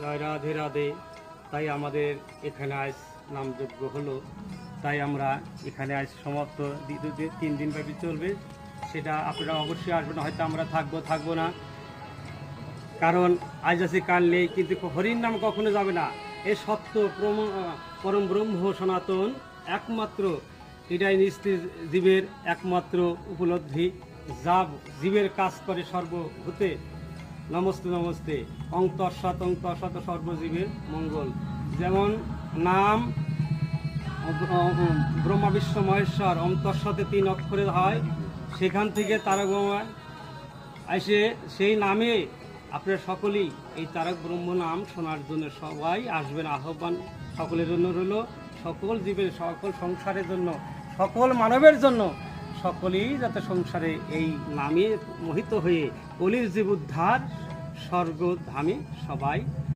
জয় রাধে রাধে। তাই আমাদের এখানে আজ নামযজ্ঞ হলো। তাই আমরা এখানে আজ সমাপ্ত দি- দু- দি- তিন দিন ব্যাপী চলবে। সেটা আপনারা অবশ্যই আসবেন, হয়তো আমরা থাকব থাকব না। কারণ আজ আছে কাল নেই, কিন্তু হরির নাম কখনো যাবে না। এ সত্য প্রম- ব্রহ্ম সনাতন, একমাত্র এটাই নিস্তির জীবের একমাত্র উপলব্ধি। যা জীবের কাজ করে সর্বভূতে। নমস্তে নমস্তে। অন্তঃসৎ অন্তঃসৎ সর্বজীবের মঙ্গল। যেমন নাম ব্রহ্মা বিশ্ব মহেশ্বর অন্তঃসতে তিন অক্ষরে হয়। সেখান থেকে তারক ব্রহ্মা এসে সেই নামে আপনারা সকলেই এই তারক ব্রহ্ম নাম শোনার জন্য সবাই আসবেন। আহ্বান সকলের জন্য রইল। সকল জীবের, সকল সংসারের জন্য, সকল মানবের জন্য সকলেই যাতে সংসারে এই নামে মোহিত হয়ে অলির জীব উদ্ধার স্বর্গধামে সবাই